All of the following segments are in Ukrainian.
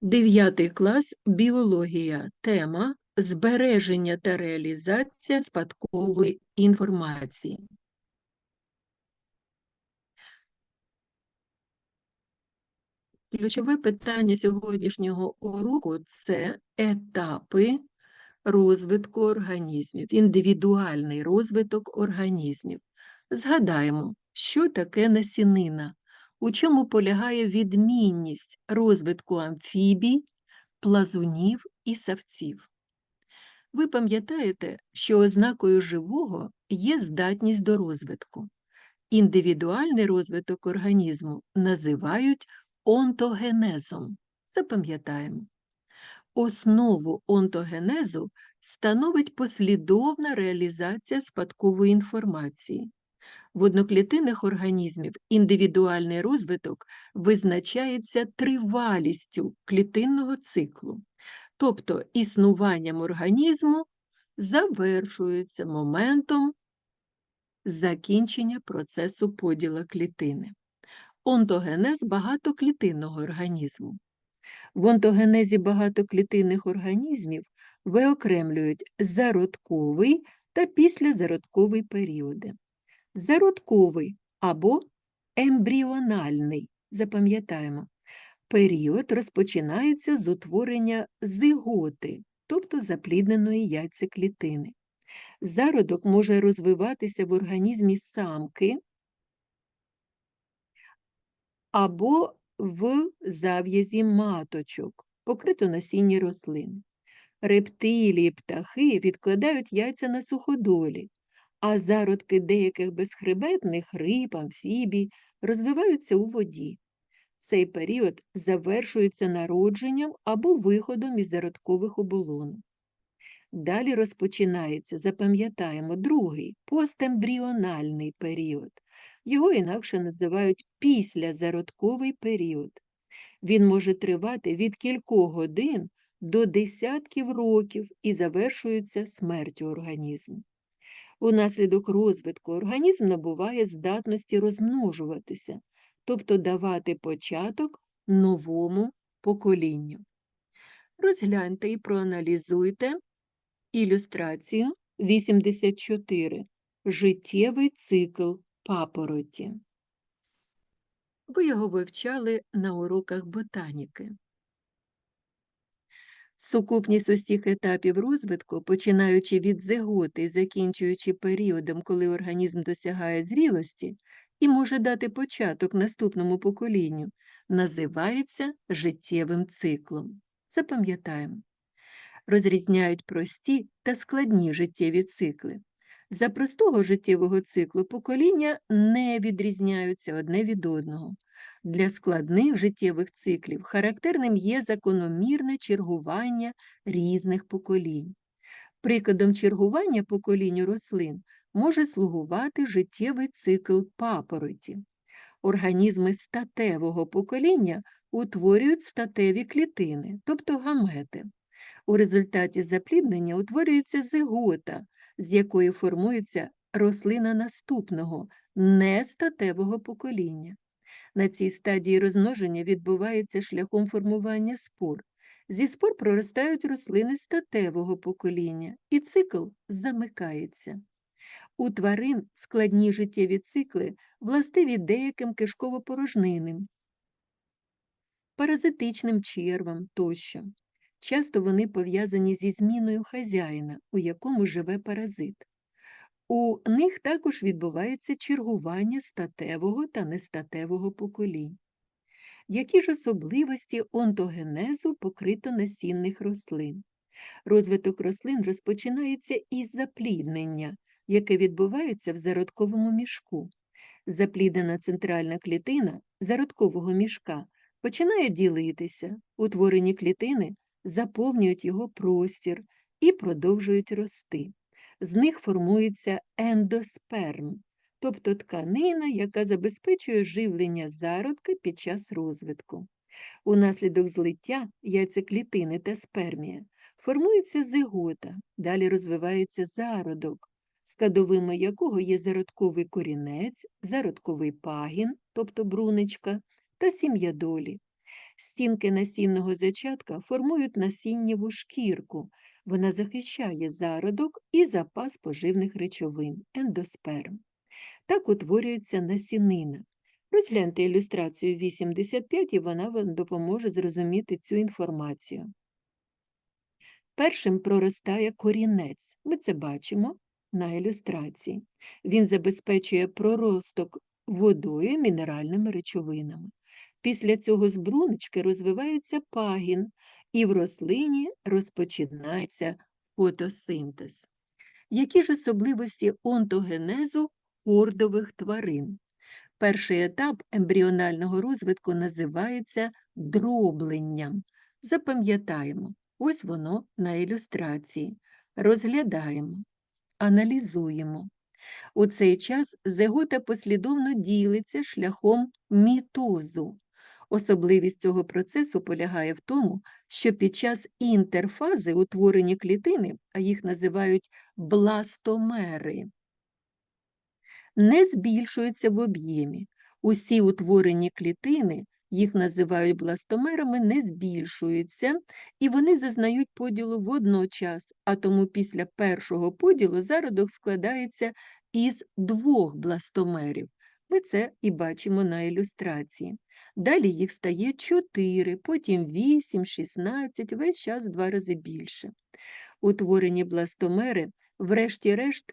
Дев'ятий клас біологія. Тема збереження та реалізація спадкової інформації. Ключове питання сьогоднішнього уроку це етапи розвитку організмів, індивідуальний розвиток організмів. Згадаємо, що таке насінина, у чому полягає відмінність розвитку амфібій, плазунів і савців. Ви пам'ятаєте, що ознакою живого є здатність до розвитку. Індивідуальний розвиток організму називають онтогенезом. Запам'ятаємо. Основу онтогенезу становить послідовна реалізація спадкової інформації. В одноклітинних організмів індивідуальний розвиток визначається тривалістю клітинного циклу, тобто існуванням організму завершується моментом закінчення процесу поділа клітини. Онтогенез багатоклітинного організму. В онтогенезі багатоклітинних організмів виокремлюють зародковий та післязародковий періоди. Зародковий або ембріональний, запам'ятаємо, період розпочинається з утворення зиготи, тобто заплідненої яйцеклітини. Зародок може розвиватися в організмі самки або в зав'язі маточок, покрито насінні рослин. Рептилії, птахи відкладають яйця на суходолі, а зародки деяких безхребетних риб, амфібій розвиваються у воді. Цей період завершується народженням або виходом із зародкових оболонок. Далі розпочинається, запам'ятаємо, другий постембріональний період. Його інакше називають післязародковий період. Він може тривати від кількох годин до десятків років і завершується смертю організму. Унаслідок розвитку організм набуває здатності розмножуватися, тобто давати початок новому поколінню. Розгляньте і проаналізуйте ілюстрацію 84. Життєвий цикл папороті. Ви його вивчали на уроках ботаніки. Сукупність усіх етапів розвитку, починаючи від зиготи і закінчуючи періодом, коли організм досягає зрілості і може дати початок наступному поколінню, називається життєвим циклом. Запам'ятаємо. Розрізняють прості та складні життєві цикли. За простого життєвого циклу покоління не відрізняються одне від одного. Для складних життєвих циклів характерним є закономірне чергування різних поколінь. Прикладом чергування поколінь рослин може слугувати життєвий цикл папороті. Організми статевого покоління утворюють статеві клітини, тобто гамети. У результаті запліднення утворюється зигота, з якої формується рослина наступного, нестатевого покоління. На цій стадії розмноження відбувається шляхом формування спор. Зі спор проростають рослини статевого покоління, і цикл замикається. У тварин складні життєві цикли властиві деяким кишково-порожнинним, паразитичним червам тощо. Часто вони пов'язані зі зміною хазяїна, у якому живе паразит. У них також відбувається чергування статевого та нестатевого поколінь. Які ж особливості онтогенезу покрито насінних рослин? Розвиток рослин розпочинається із запліднення, яке відбувається в зародковому мішку. Запліднена центральна клітина зародкового мішка починає ділитися, утворені клітини заповнюють його простір і продовжують рости. З них формується ендосперм, тобто тканина, яка забезпечує живлення зародка під час розвитку. Унаслідок злиття яйцеклітини та спермія формується зигота, далі розвивається зародок, складовими якого є зародковий корінець, зародковий пагін, тобто бруничка, та сім'я долі. Стінки насінного зачатка формують насіннєву шкірку. Вона захищає зародок і запас поживних речовин ендосперм. Так утворюється насінина. Розгляньте ілюстрацію 85, і вона вам допоможе зрозуміти цю інформацію. Першим проростає корінець. Ми це бачимо на ілюстрації. Він забезпечує проросток водою і мінеральними речовинами. Після цього з брунички розвивається пагін, і в рослині розпочинається фотосинтез. Які ж особливості онтогенезу хордових тварин? Перший етап ембріонального розвитку називається дробленням. Запам'ятаємо, ось воно на ілюстрації. Розглядаємо, аналізуємо. У цей час зигота послідовно ділиться шляхом мітозу. Особливість цього процесу полягає в тому, що під час інтерфази утворені клітини, а їх називають бластомери, не збільшуються в об'ємі. Усі утворені клітини, їх називають бластомерами, не збільшуються, і вони зазнають поділу водночас, а тому після першого поділу зародок складається із двох бластомерів. Ми це і бачимо на ілюстрації. Далі їх стає 4, потім 8, 16, весь час два рази більше. Утворені бластомери, врешті-решт,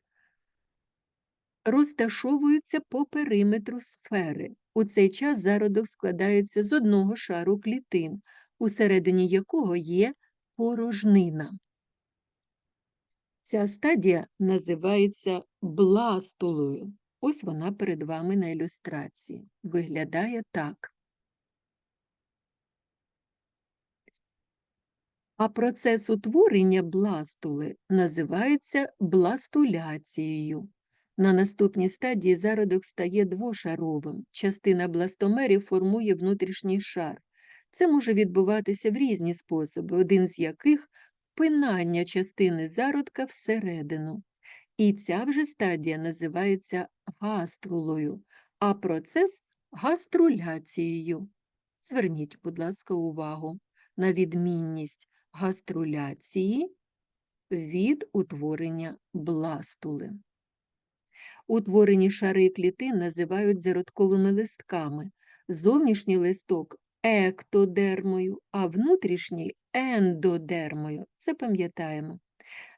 розташовуються по периметру сфери. У цей час зародок складається з одного шару клітин, усередині якого є порожнина. Ця стадія називається бластулою. Ось вона перед вами на ілюстрації. Виглядає так. А процес утворення бластули називається бластуляцією. На наступній стадії зародок стає двошаровим. Частина бластомерів формує внутрішній шар. Це може відбуватися в різні способи, один з яких впинання частини зародка всередину. І ця вже стадія називається гаструлою, а процес гаструляцією. Зверніть, будь ласка, увагу на відмінність гаструляції від утворення бластули. Утворені шари клітин називають зародковими листками. Зовнішній листок ектодермою, а внутрішній ендодермою. Це пам'ятаємо.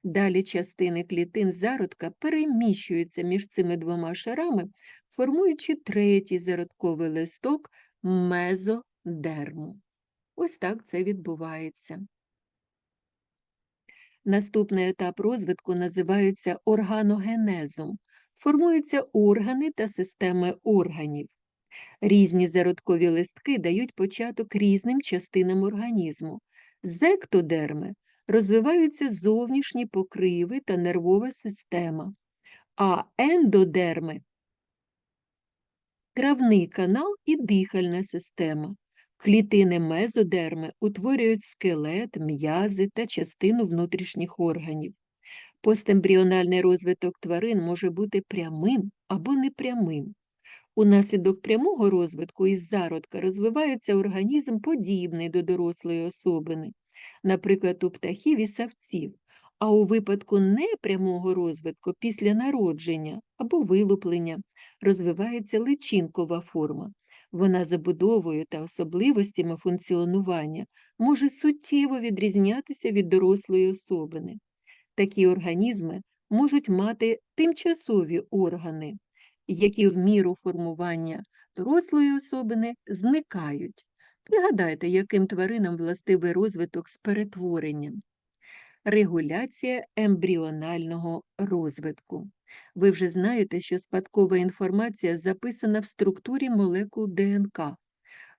Далі частини клітин зародка переміщуються між цими двома шарами, формуючи третій зародковий листок мезодерму. Ось так це відбувається. Наступний етап розвитку називається органогенезом. Формуються органи та системи органів. Різні зародкові листки дають початок різним частинам організму. З ектодерми розвиваються зовнішні покриви та нервова система, а ендодерми травний канал і дихальна система. Клітини мезодерми утворюють скелет, м'язи та частину внутрішніх органів. Постембріональний розвиток тварин може бути прямим або непрямим. Унаслідок прямого розвитку із зародка розвивається організм подібний до дорослої особини, наприклад, у птахів і савців, а у випадку непрямого розвитку після народження або вилуплення розвивається личинкова форма. Вона забудовою та особливостями функціонування може суттєво відрізнятися від дорослої особини. Такі організми можуть мати тимчасові органи, які в міру формування дорослої особини зникають. Пригадайте, яким тваринам властивий розвиток з перетворенням. Регуляція ембріонального розвитку. Ви вже знаєте, що спадкова інформація записана в структурі молекул ДНК.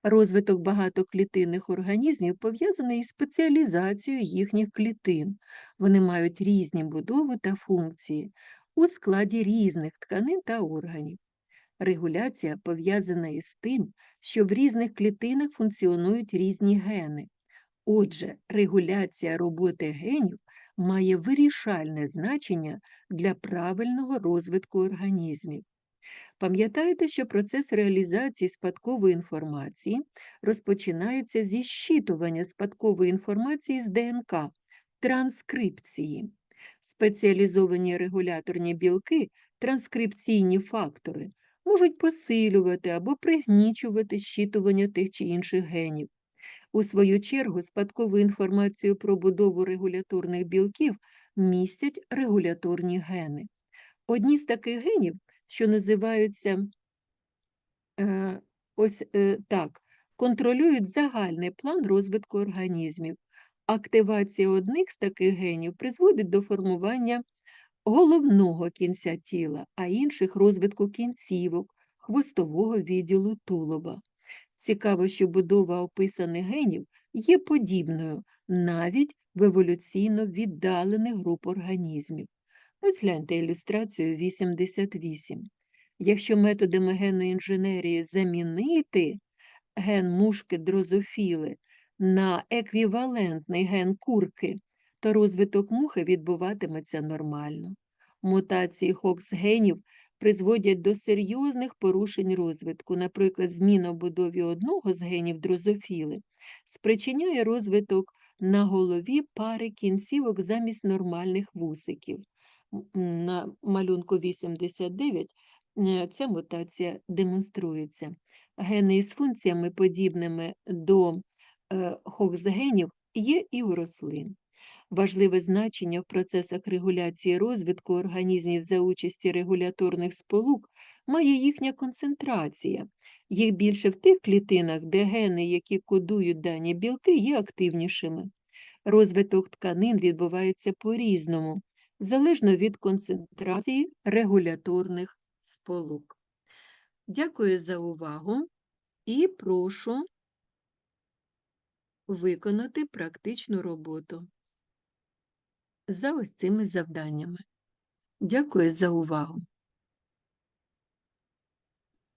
Розвиток багатоклітинних організмів пов'язаний із спеціалізацією їхніх клітин. Вони мають різні будови та функції у складі різних тканин та органів. Регуляція пов'язана із тим, що в різних клітинах функціонують різні гени. Отже, регуляція роботи генів має вирішальне значення для правильного розвитку організмів. Пам'ятайте, що процес реалізації спадкової інформації розпочинається зі щитування спадкової інформації з ДНК, транскрипції. Спеціалізовані регуляторні білки, транскрипційні фактори, можуть посилювати або пригнічувати щитування тих чи інших генів. У свою чергу, спадкову інформацію про будову регуляторних білків містять регуляторні гени. Одні з таких генів, що називаються е, ось е, так, контролюють загальний план розвитку організмів. Активація одних з таких генів призводить до формування головного кінця тіла, а інших розвитку кінцівок, хвостового відділу тулуба. Цікаво, що будова описаних генів є подібною навіть в еволюційно віддалених груп організмів. Ось гляньте ілюстрацію 88. Якщо методами генної інженерії замінити ген мушки дрозофіли на еквівалентний ген курки, то розвиток мухи відбуватиметься нормально. Мутації хокс-генів призводять до серйозних порушень розвитку, наприклад, зміна будові одного з генів дрозофіли спричиняє розвиток на голові пари кінцівок замість нормальних вусиків. На малюнку 89 е, ця мутація демонструється. Гени із функціями, подібними до е, хокс-генів, є і у рослин. Важливе значення в процесах регуляції розвитку організмів за участі регуляторних сполук має їхня концентрація. Їх більше в тих клітинах, де гени, які кодують дані білки, є активнішими. Розвиток тканин відбувається по-різному, залежно від концентрації регуляторних сполук. Дякую за увагу і прошу виконати практичну роботу за ось цими завданнями. Дякую за увагу!